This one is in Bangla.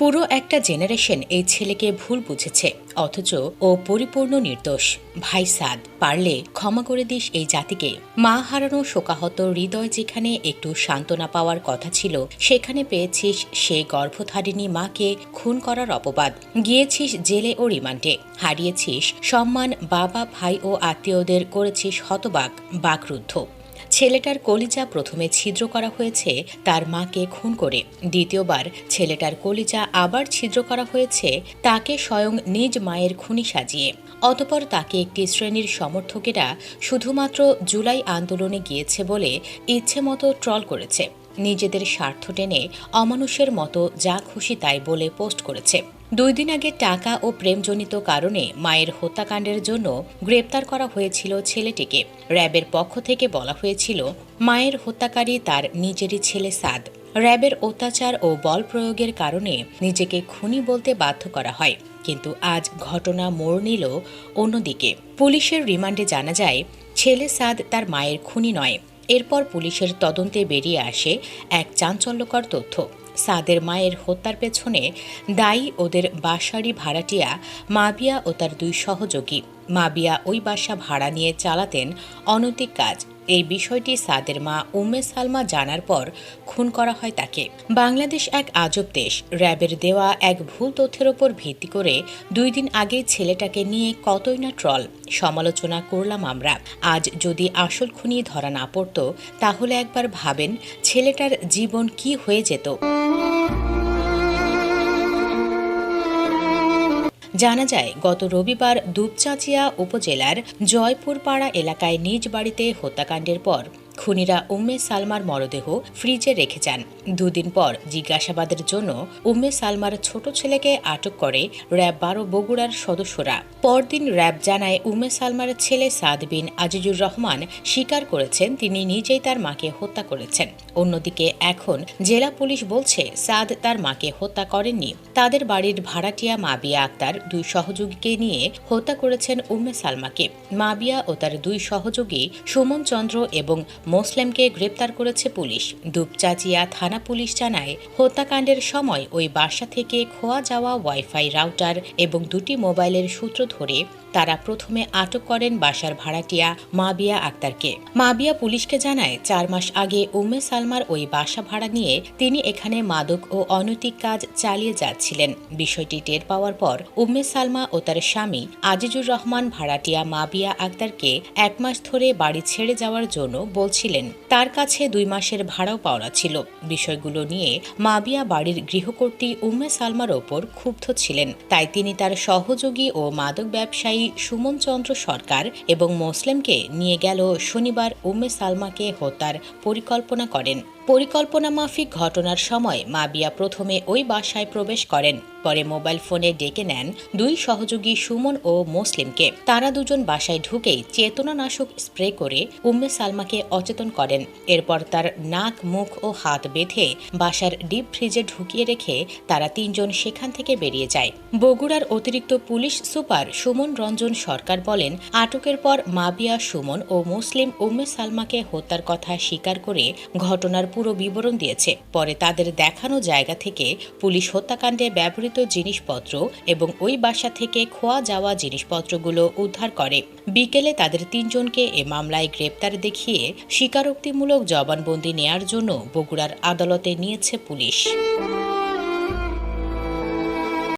পুরো একটা জেনারেশন এই ছেলেকে ভুল বুঝেছে, অথচ ও পরিপূর্ণ নির্দোষ। ভাই সাদ, পারলে ক্ষমা করে দিস এই জাতিকে। মা হারানো শোকাহত হৃদয় যেখানে একটু সান্ত্বনা পাওয়ার কথা ছিল, সেখানে পেয়েছিস সে গর্ভধারিণী মাকে খুন করার অপবাদ। গিয়েছিস জেলে ও রিমান্ডে। হারিয়েছিস সম্মান বাবা, ভাই ও আত্মীয়দের করেছিস হতবাক, বাকরুদ্ধ। ছেলেটার কলিজা প্রথমে ছিদ্র করা হয়েছে, তার মাকে খুন করে। দ্বিতীয়বার ছেলেটার কলিজা আবার ছিদ্র করা হয়েছে, তাকে স্বয়ং নিজ মায়ের খুনি সাজিয়ে। অতপর তাকে একটি শ্রেণির সমর্থকেরা শুধুমাত্র জুলাই আন্দোলনে গিয়েছে বলে ইচ্ছে মতো ট্রল করেছে। নিজেদের স্বার্থ টেনে অমানুষের মতো যা খুশি তাই বলে পোস্ট করেছে। দুই দিন আগে টাকা ও প্রেমজনিত কারণে মায়ের হত্যাকাণ্ডের জন্য গ্রেপ্তার করা হয়েছিল ছেলেটিকে। র্যাবের পক্ষ থেকে বলা হয়েছিল, মায়ের হত্যাকারী তার নিজেরই ছেলে সাদ। র্যাবের অত্যাচার ও বল প্রয়োগের কারণে নিজেকে খুনি বলতে বাধ্য করা হয়, কিন্তু আজ ঘটনা মোড় নিল অন্যদিকে। পুলিশের রিমান্ডে জানা যায়, ছেলে সাদ তার মায়ের খুনি নয় এরপর পুলিশের তদন্তে বেরিয়ে আসে এক চাঞ্চল্যকর তথ্য। সাদের মায়ের হত্যার পেছনে দায়ী ওদের বাসারি ভাড়াটিয়া, মাবিয়া ও তার দুই সহযোগী। মাবিয়া ওই বাসা ভাড়া নিয়ে চালাতেন অনৈতিক কাজ। এই বিষয়টি সাদের মা উম্মে সালমা জানার পর খুন করা হয় তাকে। বাংলাদেশ এক আজব দেশ। র্যাবের দেওয়া এক ভুল তথ্যের ওপর ভিত্তি করে দুই দিন আগে ছেলেটাকে নিয়ে কতই না ট্রল, সমালোচনা করলাম আমরা। আজ যদি আসল খুনি ধরা না পড়ত, তাহলে একবার ভাবেন ছেলেটার জীবন কি হয়ে যেত। জানা যায় গত রবিবার দুপচাঁচিয়া উপজেলার জয়পুরপাড়া এলাকায় নিজ বাড়িতে হত্যাকাণ্ডের পর খুনিরা উম্মে সালমার মরদেহ ফ্রিজে রেখে যান। দুদিন পর জিজ্ঞাসাবাদের জন্য উম্মে সালমার ছোট ছেলেকে আটক করে র্যাব বারো বগুড়ার সদস্যরা। পরদিন র্যাব জানায়, উম্মে সালমার ছেলে সাদ বিন আজিজুর রহমান স্বীকার করেছেন, তিনি নিজেই তার মাকে হত্যা করেছেন। অন্যদিকে এখন জেলা পুলিশ বলছে, সাদ তার মাকে হত্যা করেননি। তাদের বাড়ির ভাড়াটিয়া মাবিয়া আক্তার দুই সহযোগীকে নিয়ে হত্যা করেছেন উম্মে সালমাকে। মাবিয়া ও তার দুই সহযোগী সুমন চন্দ্র এবং মোসলেমকে গ্রেপ্তার করেছে পুলিশ। দুপচাচিয়া থানা পুলিশ জানায়, হত্যাকাণ্ডের সময় ওই বাসা থেকে খোয়া যাওয়া ওয়াইফাই রাউটার এবং দুটি মোবাইলের সূত্র ধরে তারা প্রথমে আটক করেন বাসার ভাড়াটিয়া মাবিয়া আক্তারকে। মাবিয়া পুলিশকে জানায়, চার মাস আগে উম্মে সালমার ওই বাসা ভাড়া নিয়ে তিনি এখানে মাদক ও অনৈতিক কাজ চালিয়ে যাচ্ছিলেন। বিষয়টি টের পাওয়ার পর উম্মে সালমা ও তার স্বামী আজিজুর রহমান ভাড়াটিয়া মাবিয়া আক্তারকে এক মাস ধরে বাড়ি ছেড়ে যাওয়ার জন্য বলছিলেন। তার কাছে দুই মাসের ভাড়াও পাওয়া ছিল। বিষয়গুলো নিয়ে মাবিয়া বাড়ির গৃহকর্ত্রী উম্মে সালমার ওপর ক্ষুব্ধ ছিলেন। তাই তিনি তার সহযোগী ও মাদক ব্যবসায়ী সুমন চন্দ্র সরকার এবং মোসলেমকে নিয়ে গেল শনিবার উম্মে সালমাকে হত্যার পরিকল্পনা করেন। পরিকল্পনা মাফিক ঘটনার সময় মাবিয়া প্রথমে ওই বাসায় প্রবেশ করেন। পরে মোবাইল ফোনে ডেকে নেন দুই সহযোগী সুমন ও মুসলিমকে। তারা দুজন বাসায় ঢুকেই চেতনানাশক স্প্রে করে উম্মে সালমাকে অচেতন করেন। এরপর তার নাক, মুখ ও হাত বেঁধে বাসার ডিপ ফ্রিজে ঢুকিয়ে রেখে তারা তিনজন সেখান থেকে বেরিয়ে যায়। বগুড়ার অতিরিক্ত পুলিশ সুপার সুমন রঞ্জন সরকার বলেন, আটকের পর মাবিয়া সুমন ও মুসলিম উম্মে সালমাকে হত্যার কথা স্বীকার করে ঘটনার পুরো বিবরণ দিয়েছে। পরে তাদের দেখানো জায়গা থেকে পুলিশ হত্যাকাণ্ডে ব্যবহৃত জিনিসপত্র এবং ওই বাসা থেকে খোয়া যাওয়া জিনিসপত্রগুলো উদ্ধার করে। বিকেলে তাদের তিনজনকে এ মামলায় গ্রেপ্তার দেখিয়ে স্বীকারোক্তিমূলক জবানবন্দি নেয়ার জন্য বগুড়ার আদালতে নিয়েছে পুলিশ।